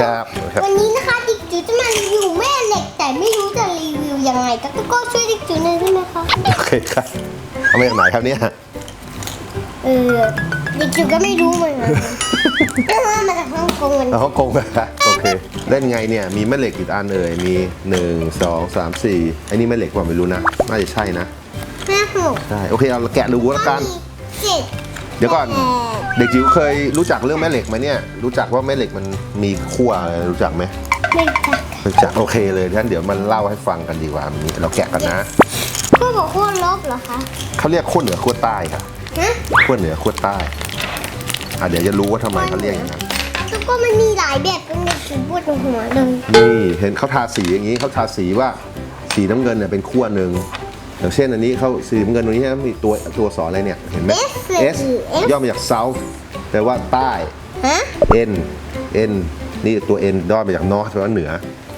ครับครับวันนี้นะคะดิกจูจะมารีวิวแม่เหล็ก แต่ไม่รู้จะรีวิวยังไงก็ก็ช่วยดิกจูหน่อยได้ไหมคะโอเคครับเอามาจากไหนครับเนี่ยเออดิกจูก็ไม่รู้เหมือนกันแต่ว่ามาจากฮ่องกงมันเอาฮ่องกงนะครับโอเคเล่นไงเนี่ยมีแม่เหล็กกี่อันเอ่ยมี1 2 3 4ไอ้นี่แม่เหล็กว่าไม่รู้นะน่าจะใช่นะห้าหกใช่โอเคเอาแกะดูแล้วกันเจ็ด เดี๋ยวก่อนเด็กจิ๋วเคยรู้จักเรื่องแม่เหล็กไหมเนี่ย รู้จักว่าแม่เหล็กมันมีขั้วอะไรรู้จักไหมไม่จักรู้จักโอเคเลยงั้นเดี๋ยวมันเล่าให้ฟังกันดีกว่านี้เราแกะกันนะก็บอกว่าลบเหรอคะเขาเรียกขั้วเหนือขั้วใต้ค่ะฮะขั้วเหนือขั้วใต้อะเดี๋ยวจะรู้ว่าทำไมเขาเรียกอย่างนั้นแล้วก็มันมีหลายแบบเป็นดิกจูปวดหัวเลยนี่เห็นเขาทาสีอย่างนี้เขาทาสีว่าสีน้ำเงินเนี่ยเป็นขั้วหนึ่ง อย่างเช่นอันนี้เขาสีน้ำเงินตรงนี้นะมีตัวตัวสอนอะไรเนี่ยเห็นไหม S ย่อมาจาก south แปลว่าใต้ ฮะ N N นี่ตัว N ย่อมาจาก north แปลว่าเหนือ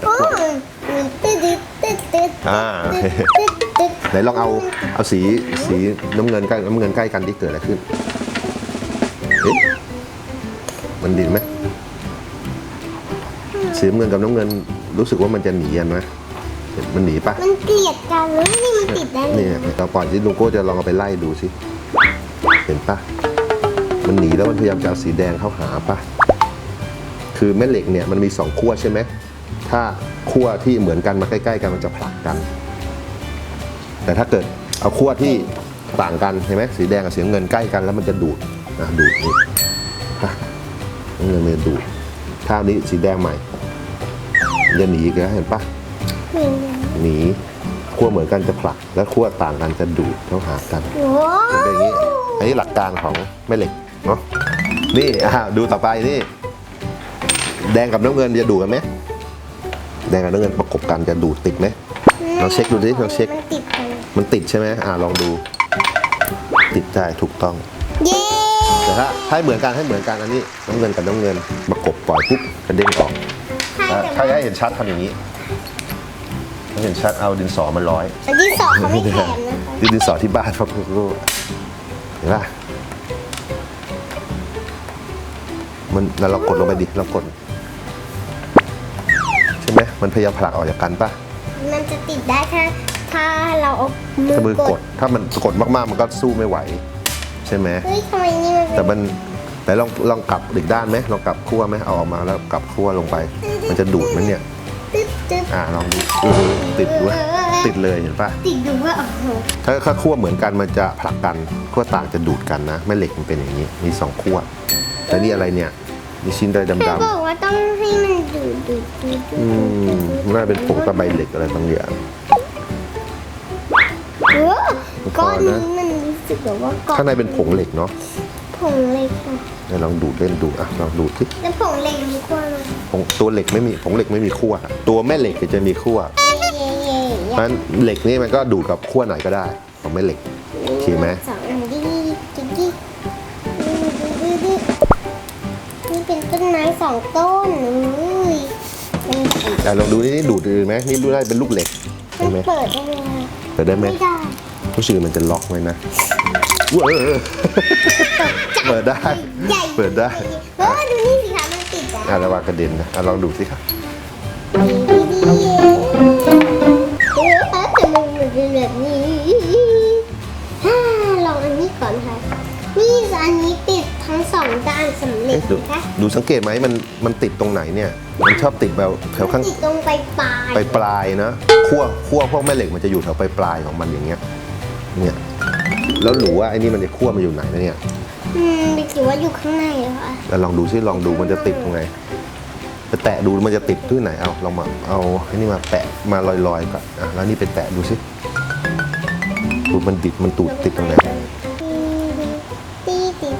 โอ้ยมีตึ๊ดตึ๊ดตึ๊ดตึ๊ดอ่าโอเคตึ๊ดตึ๊ดไหนลองเอาเอาสีสีน้ำเงินใกล้น้ำเงินใกล้กันที่เกิดอะไรขึ้นเอ๊ะมันดีไหมสีน้ำเงินกับน้ำเงินรู้สึกว่ามันจะหนีกันไหม มันหนีปะมันเกลียดกันแล้วนี่มันติดได้นี่เราก่อนที่ลุงโก้จะลองเอาไปไล่ดูสิเห็นปะมันหนีแล้วมันพยายามจะเอาสีแดงเข้าหาปะคือแม่เหล็กเนี่ยมันมีสองขั้วใช่ไหมถ้าขั้วที่เหมือนกันมาใกล้ ๆ กันมันจะผลักกัน แต่ถ้าเกิดเอาขั้วที่ต่างกันเห็นไหมสีแดงกับสีน้ำเงินใกล้กันแล้วมันจะดูดนะดูดนี่ฮะน้ำเงินมันจะดูดถ้าอันนี้สีแดงใหม่มันจะหนีอีกันเห็นปะหนี ขั้วเหมือนกันจะผลัก และขั้วต่างกันจะดูดเข้าหากันโอ้เป็นอย่างนี้ อันนี้หลักการของแม่เหล็กเนาะนี่อ่าดูต่อไปนี่ แดงกับน้ำเงินจะดูดกันไหมแดงกับน้ำเงินประกบกันจะดูดติดไหมลองเช็คดูสิลองเช็ค มันติดกันมันติดใช่ไหมอ่าลองดู ติดได้ถูกต้องเย้แต่ถ้าถ้าให้เหมือนกันให้เหมือนกันอันนี้น้ำเงินกับน้ำเงินประกบปล่อยปุ๊บกระเด้งออกใช่ถ้าแต่ถ้าให้เห็นชัดทำอย่างนี้ถ้า เห็นชัดเอาดินสอมาร้อยอันที่สองเขาไม่แถมนะคะดินสอที่บ้านครับคุณครูเห็นป่ะมันแล้วเรากดลงไปดิเรากดใช่ไหมมันพยายามผลักออกจากกันป่ะมันจะติดได้ถ้าถ้าเราเอามืถ้ามืออกกด ดถ้ามันกดมากๆ มันก็สู้ไม่ไหว ใช่ไหม เฮ้ยทำไมนี่มันแต่มันแต่ลองลองกลับอีกด้านไหมลองกลับขั้วไหมเอาออกมาแล้วกลับขั้วลงไป มันจะดูดไหมันเนี่ย ตึ๊ดตึ๊ดอ่าลองดูอื้อหือติดด้วย ติดเลยเห็นป่ะติดดูว่าโอ้โหถ้าถ้าขั้วเหมือนกันมันจะผลักกันขั้วต่างจะดูดกันนะแม่เหล็กมันเป็นอย่างนี้มีสองขั้วแต่นี่อะไรเนี่ยมีชิ้นใดเธอดำบอกว่าต้องให้มันดูดดูดดูดๆอืมน่าเป็นผงตะไบเหล็กอะไรบางอย่างเออก้อนนี้มันรู้สึกแบบว่าก้อนข้างในเป็นผงเหล็กเนาะ ผงเหล็กอะไหนลองดูดเล่นดูอะลองดูดสิแล้วผงเหล็กมีขั้วไหมผงตัวเหล็กไม่มีผงเหล็กไม่มีขั้วตัวแม่เหล็กจะมีขั้วเย่เย่เย่เพราะฉะนั้นเหล็กนี่มันก็ดูดกับขั้วไหนก็ได้ของแม่เหล็ก โอเคไหม สองอันดีดีดีดีดีนี่เป็นต้นไม้สองต้นอุ้ยมันอะลองดูนี่นี่ดูดดูไหมนี่ดูได้เป็นลูกเหล็กมัเห็นนไหมเปิดได้ไหมคะเปิดได้ไหมไม่ได้รู้สึกมันจะล็อกไว้นะ เว้ยเปิดได้ ใหญ่เปิดได้เออดูนี่สิคะมันติดอะอะระวังกระเด็นนะอะลองดูสิครับดีดีดีเออแต่มันมันเป็นแบบนี้ฮ่าลองอันนี้ก่อนค่ะ นี่อันนี้ติดทั้งสองด้านสำเร็จเอ๊ะดูนะคะดูสังเกตไหมมันมันติดตรงไหนเนี่ย มันชอบติดแบบแถวข้างติดตรงปลายปลายปลายปลายๆนะขั้วขั้วพวกแม่เหล็กมันจะอยู่แถวปลายปลายๆของมันอย่างเงี้ยเนี่ย แล้วหนูว่าไอ้นี่มันจะขั้วมาอยู่ไหนนะเนี่ยอืมไปคิดว่าอยู่ข้างในเหรอคะแล้วลองดูซิลองดูมันจะติดตรงไหนไปแตะดูมันจะติดที่ไหนเอาลองมาเอาไอ้นี่มาแปะมาลอยๆก่อนอะแล้วนี่ไปแตะดูซิดูมันติดมันตูดติดตรงไหนตีตี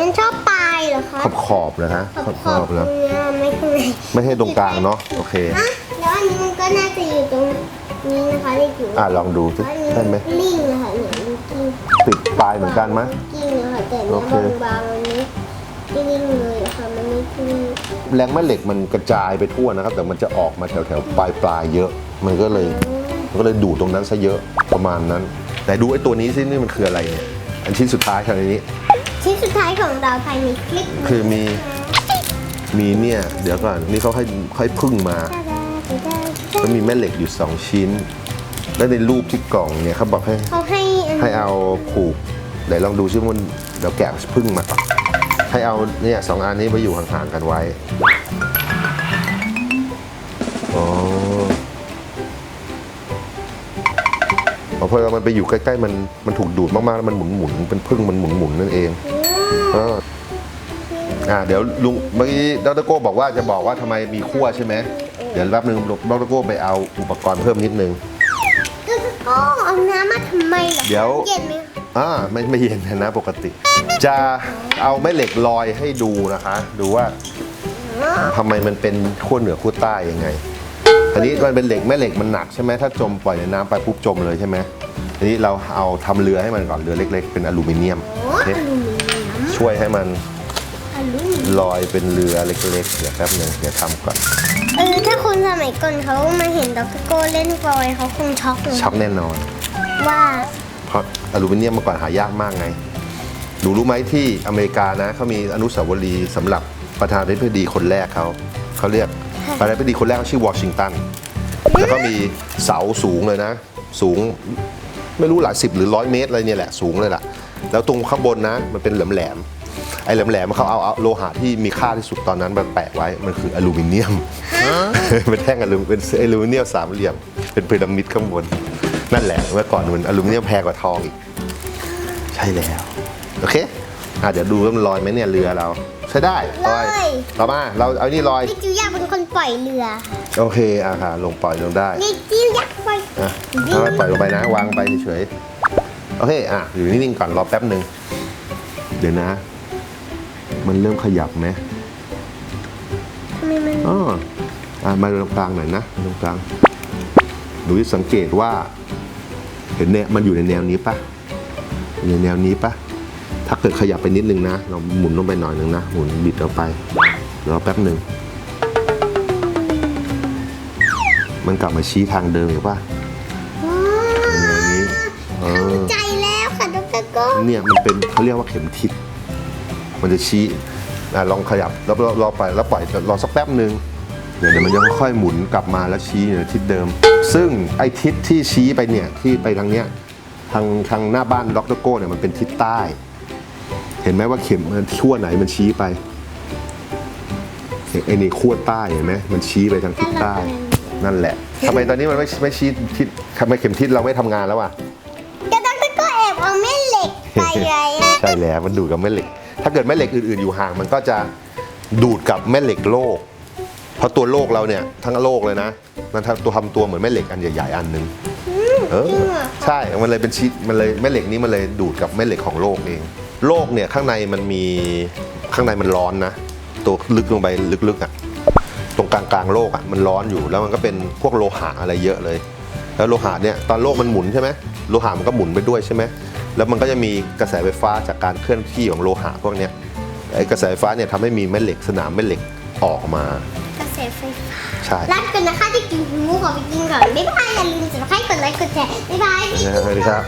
มันชอบปลายเหรอคะขอบขอบๆเลยฮะขอบขอบๆแล้วเนี่ยไม่ข้างในไม่ให้ตรงกลางเนาะโอเคฮะแล้วอันนี้มันก็น่าจะอยู่ตรงนี้นะคะเด็กอยู่อะลองดูสิอันนี้ได้ไหมลิงนะคะเนี่ยลิงกิ้ง ติดปลายเหมือนกันไหมกิ้งนะคะแต่โอเนี่ยเคบางๆมันไม่ไม่ลิงเลยอะค่ะมันไม่กิ้งแรงแม่เหล็กมันกระจายไปทั่วนะครับ แต่มันจะออกมาแถวแถวๆปลายปลายๆเยอะ มันก็เลยมันก็เลยดูดตรงนั้นซะเยอะประมาณนั้น แต่ดูไอ้ตัวนี้สินี่มันคืออะไรเนี่ยอันชิ้นสุดท้ายครับอันนี้ ชิ้นสุดท้ายของดาวไทยมีคลิปคือมีมีเนี่ยเดี๋ยวก่อนนี่เขาให้ให้พึ่งมา แล้วมีแม่เหล็กอยู่สองชิ้น แล้วในรูปที่กล่องเนี่ยเขาบอกให้ เขาให้อัน ให้เอาผูกเดี๋ยวลองดูซิมันเดี๋ยวแกะพึ่งมาก่อนให้เอาเนี่ยสองอันนี้ไปอยู่ห่างๆกันไว้อ๋ออ๋อพอมันไปอยู่ใกล้ๆมันมันถูกดูดมากๆแล้วมันหมุนๆเป็นพึ่งมันหมุนๆนั่นเองอ่าอ่าเดี๋ยวลุงเมื่อกี้ดรโก้บอกว่าจะบอกว่าทำไมมีขั้วใช่ไหมเดี๋ยวแป๊บนึงดรโก้ไปเอาอุปกรณ์เพิ่มนิดนึง แล้วก็เอาน้ำมาทำไมเหรอเดี๋ยว เย็นไหมอ่าไม่ไม่เย็นนะปกติ จะเอาแม่เหล็กลอยให้ดูนะคะ ดูว่าทำไมมันเป็นขั้วเหนือขั้วใต้ยังไง อันนี้มันเป็นเหล็กแม่เหล็กมันหนักใช่ไหมถ้าจมปล่อยในน้ำไปปุ๊บจมเลยใช่ไหมทีนี้เราเอาทำเรือให้มันก่อนเรือเล็ก ๆ เป็นอลูมิเนียมโอ้โอเคอลูมิเนียมช่วยให้มันอ ลูมิเนียมลอยเป็นเรือเล็กๆ เดี๋ยวแป๊บนึงเดี๋ยวทำก่อน เออถ้าคนสมัยก่อนเขามาเห็นดรโก้เล่นฟลอยเขาคงช็อกเลยช็อกแน่นอน ว่าเพราะอลูมิเนียมเมื่อก่อนหายากมากไงหนูรู้ไหมที่อเมริกานะเขามีอนุสาวรีย์สำหรับประธานาธิบดีคนแรกเขาเขาเรียกประธานาธิบดีคนแรกเขาชื่อวอชิงตันแล้วก็มีเสาสูงเลยนะ สูงไม่รู้หลายสิบหรือร้อยเมตรอะไรเนี่ยแหละสูงเลยล่ะ แล้วตรงข้างบนนะมันเป็นแหลมๆ ไอ้แหลมๆเขาเอาเอาโลหะที่มีค่าที่สุดตอนนั้นมาแปะไว้มันคืออลูมิเนียมเป็นแท่งอลูเป็นอลูมิเนียมสามเหลี่ยม เป็นพีระมิดข้างบน นั่นแหละเมื่อก่อนมันอลูมิเนียมแพงกว่าทองอีก ใช่แล้ว โอเคอะเดี๋ยวดูว่ามันลอยไหมเนี่ยเรือเรา ใช้ได้ลอยต่อมาเราเอานี่ลอยนี่จิวอยากเป็นคนปล่อยเรือ โอเคอะค่ะลงปล่อยลงได้นี่จิวอยากปล่อยอะเอาไว้ปล่อยลงไปนะวางไปเฉยๆโอเคอะอยู่นิ่งๆก่อนรอแป๊บหนึ่งเดี๋ยวนะ มันเริ่มขยับไหมทำไมมันอ๋ออะมาตรงกลางหน่อยนะมาตรงกลางหนูสังเกตว่า เห็นเนี่ยมันอยู่ในแนวนี้ปะอยู่ในแนวนี้ปะถ้าเกิดขยับไปนิดนึงนะ เราหมุนลงไปหน่อยหนึ่งนะ หมุนบิดออกไปรอแป๊บหนึ่ง มันกลับมาชี้ทางเดิมหรือปะว้าแนวนี้ เออใจแล้วค่ะดรโก้เนี่ยมันเป็นเขาเรียกว่าเข็มทิศ มันจะชี้อะลองขยับแล้วรอรอไปแล้วปล่อยรอสักแป๊บหนึ่งเดี๋ยวเดี๋ยวมันจะค่อยๆหมุนกลับมาแล้วชี้ในทิศเดิม ซึ่งไอ้ทิศที่ชี้ไปเนี่ยที่ไปทางเนี้ยทางทางหน้าบ้านล็อกเตอร์โก้เนี่ยมันเป็นทิศใต้ เห็นไหมว่าเข็มมันขั้วไหนมันชี้ไปไอ้นี่ขั้วใต้เห็นไหมมันชี้ไปทางทิศใต้นั่นแหละทำไมตอนนี้มันไม่ไม่ชี้ทิศทำไมเข็มทิศเราไม่ทำงานแล้วอะก็ดรโก้แอบเอาแม่เหล็กไปไงใช่แล้วมันดูดกับแม่เหล็ก ถ้าเกิดแม่เหล็กอื่นๆอยู่ห่าง มันก็จะดูดกับแม่เหล็กโลก เพราะตัวโลกเราเนี่ยทั้งโลกเลยนะ มันทำตัวทำตัวเหมือนแม่เหล็กอันใหญ่ๆอันหนึ่งเออจริงเหรอใช่ มันเลยเป็นชิ้นมันเลยแม่เหล็กนี้มันเลยดูดกับแม่เหล็กของโลกเอง โลกเนี่ยข้างในมันมีข้างในมันร้อนนะ ตัวลึกลงไปลึกๆอะ ตรงกลางๆโลกอะมันร้อนอยู่แล้วมันก็เป็นพวกโลหะอะไรเยอะเลย แล้วโลหะเนี่ยตอนโลกมันหมุนใช่ไหมโลหะมันก็หมุนไปด้วยใช่ไหม แล้วมันก็จะมีกระแสไฟฟ้าจากการเคลื่อนที่ของโลหะพวกเนี้ยไอ้กระแสไฟฟ้าเนี่ยทำให้มีแม่เหล็กสนามแม่เหล็กออกมากระแสไฟฟ้าใช่รักกันนะคะที่กินหมูขอไปกินก่อนบ๊ายบายอย่าลืมจะให้กดไลค์กดแชร์บ๊ายบายนะฮะสวัสดีครับ